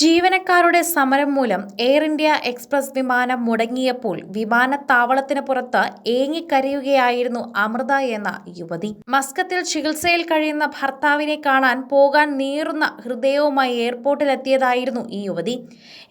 ജീവനക്കാരുടെ സമരം മൂലം എയർ ഇന്ത്യ എക്സ്പ്രസ് വിമാനം മുടങ്ങിയപ്പോൾ വിമാനത്താവളത്തിന് പുറത്ത് ഏങ്ങിക്കരയുകയായിരുന്നു അമൃത എന്ന യുവതി. മസ്കത്തിൽ ചികിത്സയിൽ കഴിയുന്ന ഭർത്താവിനെ കാണാൻ പോകാൻ നീറുന്ന ഹൃദയവുമായി എയർപോർട്ടിലെത്തിയതായിരുന്നു ഈ യുവതി.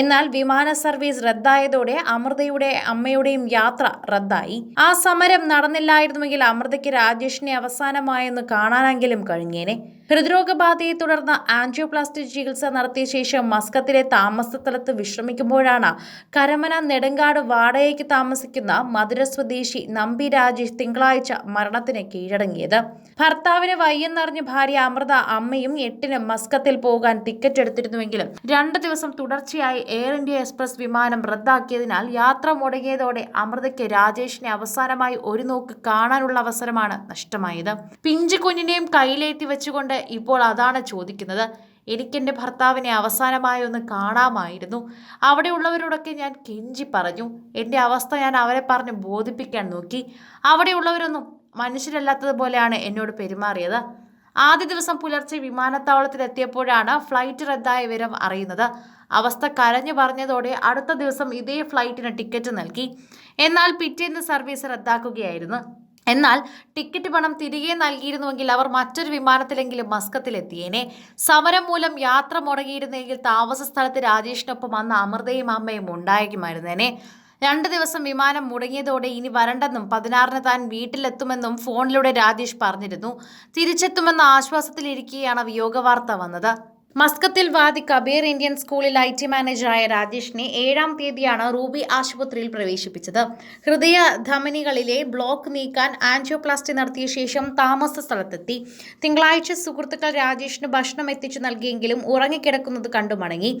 എന്നാൽ വിമാന സർവീസ് റദ്ദായതോടെ അമൃതയുടെ അമ്മയുടെയും യാത്ര റദ്ദായി. ആ സമരം നടന്നില്ലായിരുന്നുവെങ്കിൽ അമൃതയ്ക്ക് രാജേഷിനെ അവസാനമായെന്ന് കാണാനെങ്കിലും കഴിഞ്ഞേനെ. ഹൃദ്രോഗബാധയെ തുടർന്ന് ആൻജിയോപ്ലാസ്റ്റി ചികിത്സ നടത്തിയ ശേഷം മസ്കത്തിലെ താമസ സ്ഥലത്ത് വിശ്രമിക്കുമ്പോഴാണ് കരമന നെടുങ്കാട് വാടകയ്ക്ക് താമസിക്കുന്ന മധുര സ്വദേശി നമ്പി രാജേഷ് തിങ്കളാഴ്ച മരണത്തിന് കീഴടങ്ങിയത്. ഭർത്താവിന് വയ്യെന്നറിഞ്ഞ ഭാര്യ അമൃത അമ്മയും എട്ടിന് മസ്കത്തിൽ പോകാൻ ടിക്കറ്റ് എടുത്തിരുന്നുവെങ്കിലും രണ്ട് ദിവസം തുടർച്ചയായി എയർ ഇന്ത്യ എക്സ്പ്രസ് വിമാനം റദ്ദാക്കിയതിനാൽ യാത്ര മുടങ്ങിയതോടെ അമൃതയ്ക്ക് രാജേഷിനെ അവസാനമായി ഒരു നോക്ക് കാണാനുള്ള അവസരമാണ് നഷ്ടമായത്. പിഞ്ചു കുഞ്ഞിനെയും കയ്യിലേറ്റി വെച്ചുകൊണ്ട് ഇപ്പോൾ അതാണ് ചോദിക്കുന്നത്. എനിക്കെന്റെ ഭർത്താവിനെ അവസാനമായി ഒന്ന് കാണാമായിരുന്നു. അവിടെയുള്ളവരോടൊക്കെ ഞാൻ കെഞ്ചി പറഞ്ഞു. എന്റെ അവസ്ഥ ഞാൻ അവരെ പറഞ്ഞ് ബോധിപ്പിക്കാൻ നോക്കി. അവിടെയുള്ളവരൊന്നും മനുഷ്യരല്ലാത്തതുപോലെയാണ് എന്നോട് പെരുമാറിയത്. ആദ്യ ദിവസം പുലർച്ചെ വിമാനത്താവളത്തിലെത്തിയപ്പോഴാണ് ഫ്ലൈറ്റ് റദ്ദായ വിവരം അറിയുന്നത്. അവസ്ഥ കരഞ്ഞു പറഞ്ഞതോടെ അടുത്ത ദിവസം ഇതേ ഫ്ലൈറ്റിന് ടിക്കറ്റ് നൽകി. എന്നാൽ പിറ്റേന്ന് സർവീസ് റദ്ദാക്കുകയായിരുന്നു. എന്നാൽ ടിക്കറ്റ് പണം തിരികെ നൽകിയിരുന്നുവെങ്കിൽ അവർ മറ്റൊരു വിമാനത്തിലെങ്കിലും മസ്കത്തിലെത്തിയേനെ. സമരം മൂലം യാത്ര മുടങ്ങിയിരുന്നെങ്കിൽ താമസ സ്ഥലത്ത് രാജേഷിനൊപ്പം അന്ന് അമൃതയും അമ്മയും ഉണ്ടായിരിക്കുമായിരുന്നേനെ. രണ്ട് ദിവസം വിമാനം മുടങ്ങിയതോടെ ഇനി വരണ്ടെന്നും പതിനാറിന് താൻ വീട്ടിലെത്തുമെന്നും ഫോണിലൂടെ രാജേഷ് പറഞ്ഞിരുന്നു. തിരിച്ചെത്തുമെന്ന ആശ്വാസത്തിലിരിക്കെയാണ് വിയോഗവാർത്ത വന്നത്. മസ്കത്തിൽ വാദി കബീർ ഇന്ത്യൻ സ്കൂളിൽ ഐ ടി മാനേജറായ രാജേഷിനെ ഏഴാം തീയതിയാണ് റൂബി ആശുപത്രിയിൽ പ്രവേശിപ്പിച്ചത്. ഹൃദയ ധമനികളിലെ ബ്ലോക്ക് നീക്കാൻ ആൻജിയോപ്ലാസ്റ്റി നടത്തിയ ശേഷം താമസ സ്ഥലത്തെത്തി. തിങ്കളാഴ്ച സുഹൃത്തുക്കൾ രാജേഷിന് ഭക്ഷണം എത്തിച്ചു നൽകിയെങ്കിലും ഉറങ്ങിക്കിടക്കുന്നത് കണ്ടു മടങ്ങി.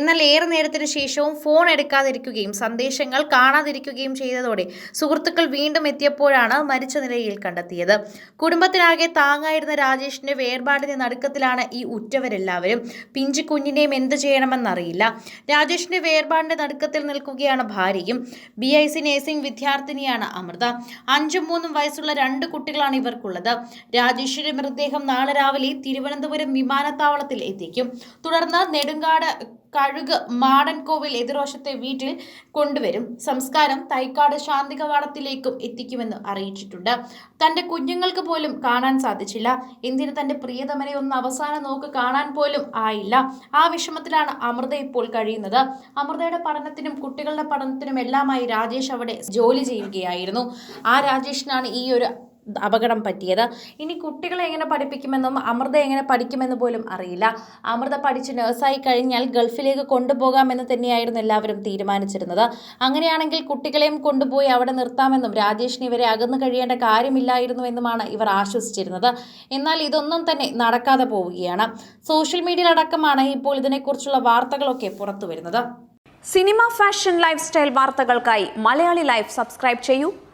എന്നാൽ ഏറെ നേരത്തിന് ശേഷവും ഫോൺ എടുക്കാതിരിക്കുകയും സന്ദേശങ്ങൾ കാണാതിരിക്കുകയും ചെയ്തതോടെ സുഹൃത്തുക്കൾ വീണ്ടും എത്തിയപ്പോഴാണ് മരിച്ച നിലയിൽ കണ്ടെത്തിയത്. കുടുംബത്തിനാകെ താങ്ങായിരുന്ന രാജേഷിന്റെ വേർപാടിന്റെ നടുക്കത്തിലാണ് ഈ ഉറ്റവരെല്ലാവരും. പിഞ്ചു കുഞ്ഞിനെയും എന്ത് ചെയ്യണമെന്നറിയില്ല. രാജേഷിന്റെ വേർപാടിന്റെ നടുക്കത്തിൽ നിൽക്കുകയാണ് ഭാര്യയും. ബി ഐ സി നേഴ്സിംഗ് വിദ്യാർത്ഥിനിയാണ് അമൃത. അഞ്ചും മൂന്നും വയസ്സുള്ള രണ്ട് കുട്ടികളാണ് ഇവർക്കുള്ളത്. രാജേഷിന്റെ മൃതദേഹം നാളെ രാവിലെ തിരുവനന്തപുരം വിമാനത്താവളത്തിൽ എത്തിക്കും. തുടർന്ന് നെടുങ്കാട് കഴുക് മാടൻകോവിൽ എതിർവശത്തെ വീട്ടിൽ കൊണ്ടുവരും. സംസ്കാരം തൈക്കാട് ശാന്തി കവാടത്തിലേക്കും എത്തിക്കുമെന്ന് അറിയിച്ചിട്ടുണ്ട്. തന്റെ കുഞ്ഞുങ്ങൾക്ക് പോലും കാണാൻ സാധിച്ചില്ല. എന്തിന് തന്റെ പ്രിയതമനെ ഒന്ന് അവസാന നോക്ക് കാണാൻ പോലും ആയില്ല. ആ വിഷമത്തിലാണ് അമൃത ഇപ്പോൾ കഴിയുന്നത്. അമൃതയുടെ പഠനത്തിനും കുട്ടികളുടെ പഠനത്തിനും എല്ലാമായി രാജേഷ് അവിടെ ജോലി ചെയ്യുകയായിരുന്നു. ആ രാജേഷിനാണ് ഈ ഒരു അപകടം പറ്റിയത്. ഇനി കുട്ടികളെ എങ്ങനെ പഠിപ്പിക്കുമെന്നും അമൃത എങ്ങനെ പഠിക്കുമെന്ന് പോലും അറിയില്ല. അമൃത പഠിച്ച് നഴ്സായി കഴിഞ്ഞാൽ ഗൾഫിലേക്ക് കൊണ്ടുപോകാമെന്ന് തന്നെയായിരുന്നു എല്ലാവരും തീരുമാനിച്ചിരുന്നത്. അങ്ങനെയാണെങ്കിൽ കുട്ടികളെയും കൊണ്ടുപോയി അവിടെ നിർത്താമെന്നും രാജേഷിന് ഇവരെ അകന്നു കഴിയേണ്ട കാര്യമില്ലായിരുന്നു എന്നുമാണ് ഇവർ ആശ്വസിച്ചിരുന്നത്. എന്നാൽ ഇതൊന്നും തന്നെ നടക്കാതെ പോവുകയാണ്. സോഷ്യൽ മീഡിയയിലടക്കമാണ് ഇപ്പോൾ ഇതിനെക്കുറിച്ചുള്ള വാർത്തകളൊക്കെ പുറത്തു വരുന്നത് സിനിമ ഫാഷൻ ലൈഫ് സ്റ്റൈൽ വാർത്തകൾക്കായി മലയാളി ലൈഫ് സബ്സ്ക്രൈബ് ചെയ്യൂ.